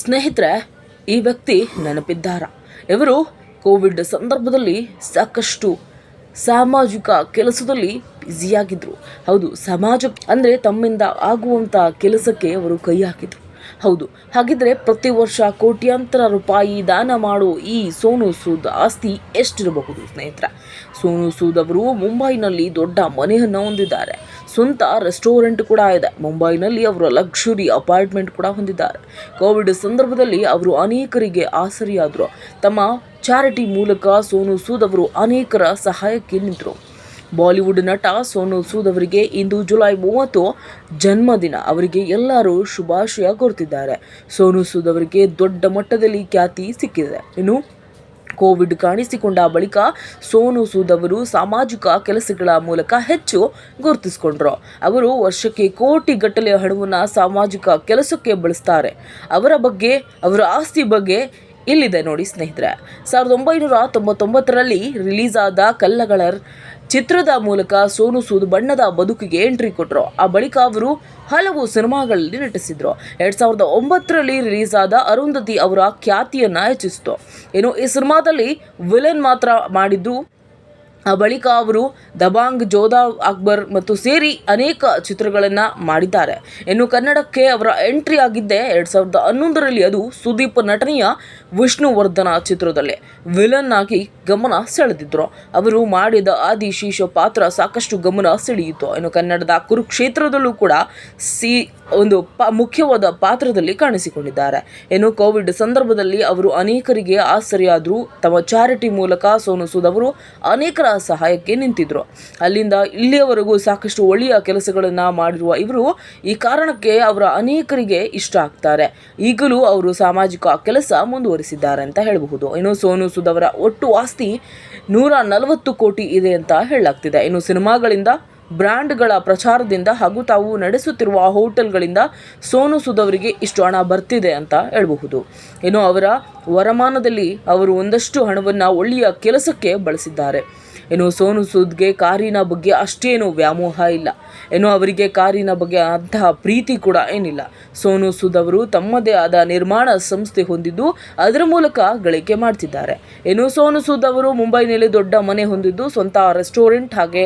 ಸ್ನೇಹಿತರೆ, ಈ ವ್ಯಕ್ತಿ ನೆನಪಿದ್ದಾರ. ಇವರು ಕೋವಿಡ್ ಸಂದರ್ಭದಲ್ಲಿ ಸಾಕಷ್ಟು ಸಾಮಾಜಿಕ ಕೆಲಸದಲ್ಲಿ ಬ್ಯುಸಿಯಾಗಿದ್ದರು ಹೌದು, ಸಮಾಜ ಅಂದರೆ ತಮ್ಮಿಂದ ಆಗುವಂಥ ಕೆಲಸಕ್ಕೆ ಅವರು ಕೈ ಹಾಕಿದರು. ಹೌದು, ಹಾಗಿದ್ರೆ ಪ್ರತಿ ವರ್ಷ ಕೋಟ್ಯಾಂತರ ರೂಪಾಯಿ ದಾನ ಮಾಡೋ ಈ ಸೋನು ಸೂದ್ ಆಸ್ತಿ ಎಷ್ಟಿರಬಹುದು ಸ್ನೇಹಿತರ? ಸೋನು ಸೂದ್ ಅವರು ಮುಂಬೈನಲ್ಲಿ ದೊಡ್ಡ ಮನೆಯನ್ನು ಹೊಂದಿದ್ದಾರೆ. ಸ್ವಂತ ರೆಸ್ಟೋರೆಂಟ್ ಕೂಡ ಇದೆ. ಮುಂಬೈನಲ್ಲಿ ಅವರು ಲಕ್ಷುರಿ ಅಪಾರ್ಟ್ಮೆಂಟ್ ಕೂಡ ಹೊಂದಿದ್ದಾರೆ. ಕೋವಿಡ್ ಸಂದರ್ಭದಲ್ಲಿ ಅವರು ಅನೇಕರಿಗೆ ಆಸರಿಯಾದರು. ತಮ್ಮ ಚಾರಿಟಿ ಮೂಲಕ ಸೋನು ಸೂದ್ ಅವರು ಅನೇಕರ ಸಹಾಯಕ್ಕೆ ನಿಂತರು. ಬಾಲಿವುಡ್ ನಟ ಸೋನು ಸೂದ್ ಅವರಿಗೆ ಇಂದು ಜುಲೈ ಮೂವತ್ತು ಜನ್ಮದಿನ. ಅವರಿಗೆ ಎಲ್ಲರೂ ಶುಭಾಶಯ ಕೋರುತ್ತಿದ್ದಾರೆ ಸೋನು ಸೂದ್ ಅವರಿಗೆ ದೊಡ್ಡ ಮಟ್ಟದಲ್ಲಿ ಖ್ಯಾತಿ ಸಿಕ್ಕಿದೆ. ಇನ್ನು ಕೋವಿಡ್ ಕಾಣಿಸಿಕೊಂಡ ಬಳಿಕ ಸೋನು ಸೂದ್ ಅವರು ಸಾಮಾಜಿಕ ಕೆಲಸಗಳ ಮೂಲಕ ಹೆಚ್ಚು ಗುರುತಿಸಿಕೊಂಡ್ರು. ಅವರು ವರ್ಷಕ್ಕೆ ಕೋಟಿ ಗಟ್ಟಲೆ ಹಣವನ್ನು ಸಾಮಾಜಿಕ ಕೆಲಸಕ್ಕೆ ಬಳಸ್ತಾರೆ. ಅವರ ಬಗ್ಗೆ, ಅವರ ಆಸ್ತಿ ಬಗ್ಗೆ ಇಲ್ಲಿದೆ ನೋಡಿ ಸ್ನೇಹಿತರೆ. ಸಾವಿರದ ಒಂಬೈನೂರ ತೊಂಬತ್ತೊಂಬತ್ತರಲ್ಲಿ ರಿಲೀಸ್ ಆದ ಕಲ್ಲಗಳರ್ ಚಿತ್ರದ ಮೂಲಕ ಸೋನು ಸೂದ್ ಬಣ್ಣದ ಬದುಕಿಗೆ ಎಂಟ್ರಿ ಕೊಟ್ಟರು ಆ ಬಳಿಕ ಅವರು ಹಲವು ಸಿನಿಮಾಗಳಲ್ಲಿ ನಟಿಸಿದ್ರು. ಎರಡ್ ಸಾವಿರದ ಒಂಬತ್ತರಲ್ಲಿ ರಿಲೀಸ್ ಆದ ಅರುಂಧತಿ ಅವರ ಖ್ಯಾತಿಯನ್ನ ಹೆಚ್ಚಿಸಿತು. ಇನ್ನು ಈ ಸಿನಿಮಾದಲ್ಲಿ ವಿಲನ್ ಮಾತ್ರ ಮಾಡಿದ್ದು ಬಳಿಕ ಅವರು ದಬಾಂಗ್ ಜೋಧಾ ಅಕ್ಬರ್ ಮತ್ತು ಸೇರಿ ಅನೇಕ ಚಿತ್ರಗಳನ್ನು ಮಾಡಿದ್ದಾರೆ. ಇನ್ನು ಕನ್ನಡಕ್ಕೆ ಅವರ ಎಂಟ್ರಿ ಆಗಿದ್ದೆ ಎರಡು ಸಾವಿರದ ಹನ್ನೊಂದರಲ್ಲಿ ಅದು ಸುದೀಪ್ ನಟನೆಯ ವಿಷ್ಣುವರ್ಧನ ಚಿತ್ರದಲ್ಲಿ ವಿಲನ್ ಆಗಿ ಗಮನ ಸೆಳೆದಿದ್ದರು ಅವರು ಮಾಡಿದ ಆದಿಶೀಶ ಪಾತ್ರ ಸಾಕಷ್ಟು ಗಮನ ಸೆಳೆಯಿತು. ಇನ್ನು ಕನ್ನಡದ ಕುರುಕ್ಷೇತ್ರದಲ್ಲೂ ಕೂಡ ಸಿ ಒಂದು ಪ ಮುಖ್ಯವಾದ ಪಾತ್ರದಲ್ಲಿ ಕಾಣಿಸಿಕೊಂಡಿದ್ದಾರೆ. ಇನ್ನು ಕೋವಿಡ್ ಸಂದರ್ಭದಲ್ಲಿ ಅವರು ಅನೇಕರಿಗೆ ಆಸರೆಯಾದರು. ತಮ್ಮ ಚಾರಿಟಿ ಮೂಲಕ ಸೋನು ಸೂದ್ ಅವರು ಅನೇಕರ ಸಹಾಯಕ್ಕೆ ನಿಂತಿದ್ರು. ಅಲ್ಲಿಂದ ಇಲ್ಲಿಯವರೆಗೂ ಸಾಕಷ್ಟು ಒಳ್ಳೆಯ ಕೆಲಸಗಳನ್ನು ಮಾಡಿರುವ ಇವರು ಈ ಕಾರಣಕ್ಕೆ ಅವರ ಅನೇಕರಿಗೆ ಇಷ್ಟ ಆಗ್ತಾರೆ. ಈಗಲೂ ಅವರು ಸಾಮಾಜಿಕ ಕೆಲಸ ಮುಂದುವರಿಸಿದ್ದಾರೆ ಅಂತ ಹೇಳಬಹುದು. ಇನ್ನು ಸೋನು ಸುದ್ ಅವರ ಒಟ್ಟು ಆಸ್ತಿ ನೂರ ನಲವತ್ತು ಕೋಟಿ ಇದೆ ಅಂತ ಹೇಳಲಾಗ್ತಿದೆ. ಇನ್ನು ಸಿನಿಮಾಗಳಿಂದ, ಬ್ರ್ಯಾಂಡ್ಗಳ ಪ್ರಚಾರದಿಂದ ಹಾಗೂ ತಾವು ನಡೆಸುತ್ತಿರುವ ಹೋಟೆಲ್ಗಳಿಂದ ಸೋನು ಸುದ್ ಅವರಿಗೆ ಇಷ್ಟು ಹಣ ಬರ್ತಿದೆ ಅಂತ ಹೇಳಬಹುದು. ಇನ್ನು ಅವರ ವರಮಾನದಲ್ಲಿ ಅವರು ಒಂದಷ್ಟು ಹಣವನ್ನು ಒಳ್ಳೆಯ ಕೆಲಸಕ್ಕೆ ಬಳಸಿದ್ದಾರೆ. ಇನ್ನು ಸೋನು ಸೂದ್ಗೆ ಕಾರಿನ ಬಗ್ಗೆ ಅಷ್ಟೇನು ವ್ಯಾಮೋಹ ಇಲ್ಲ. ಏನು ಅವರಿಗೆ ಕಾರಿನ ಬಗ್ಗೆ ಅಂತಹ ಪ್ರೀತಿ ಕೂಡ ಏನಿಲ್ಲ. ಸೋನು ಸೂದ್ ಅವರು ತಮ್ಮದೇ ಆದ ನಿರ್ಮಾಣ ಸಂಸ್ಥೆ ಹೊಂದಿದ್ದು ಅದರ ಮೂಲಕ ಗಳಿಕೆ ಮಾಡ್ತಿದ್ದಾರೆ. ಏನು ಸೋನು ಸೂದ್ ಅವರು ಮುಂಬೈನಲ್ಲಿ ದೊಡ್ಡ ಮನೆ ಹೊಂದಿದ್ದು ಸ್ವಂತ ರೆಸ್ಟೋರೆಂಟ್ ಹಾಗೆ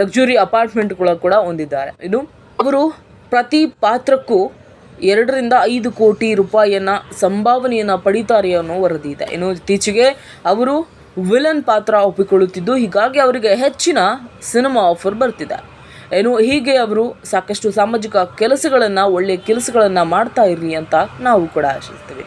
ಲಕ್ಸುರಿ ಅಪಾರ್ಟ್ಮೆಂಟ್ಗಳ ಕೂಡ ಹೊಂದಿದ್ದಾರೆ. ಇನ್ನು ಅವರು ಪ್ರತಿ ಪಾತ್ರಕ್ಕೂ ಎರಡರಿಂದ ಐದು ಕೋಟಿ ರೂಪಾಯಿಯನ್ನ ಸಂಭಾವನೆಯನ್ನು ಪಡಿತಾರೆ ಅನ್ನೋ ವರದಿ ಇದೆ. ಇನ್ನು ಇತ್ತೀಚೆಗೆ ಅವರು ವಿಲನ್ ಪಾತ್ರ ಒಪ್ಪಿಕೊಳ್ಳುತ್ತಿದ್ದು, ಹೀಗಾಗಿ ಅವರಿಗೆ ಹೆಚ್ಚಿನ ಸಿನಿಮಾ ಆಫರ್ ಬರ್ತಿದೆ. ಏನು, ಹೀಗೆ ಅವರು ಸಾಕಷ್ಟು ಸಾಮಾಜಿಕ ಕೆಲಸಗಳನ್ನು ಒಳ್ಳೆಯ ಕೆಲಸಗಳನ್ನು ಮಾಡ್ತಾ ಇರಲಿ ಅಂತ ನಾವು ಕೂಡ ಆಶಿಸ್ತೀವಿ.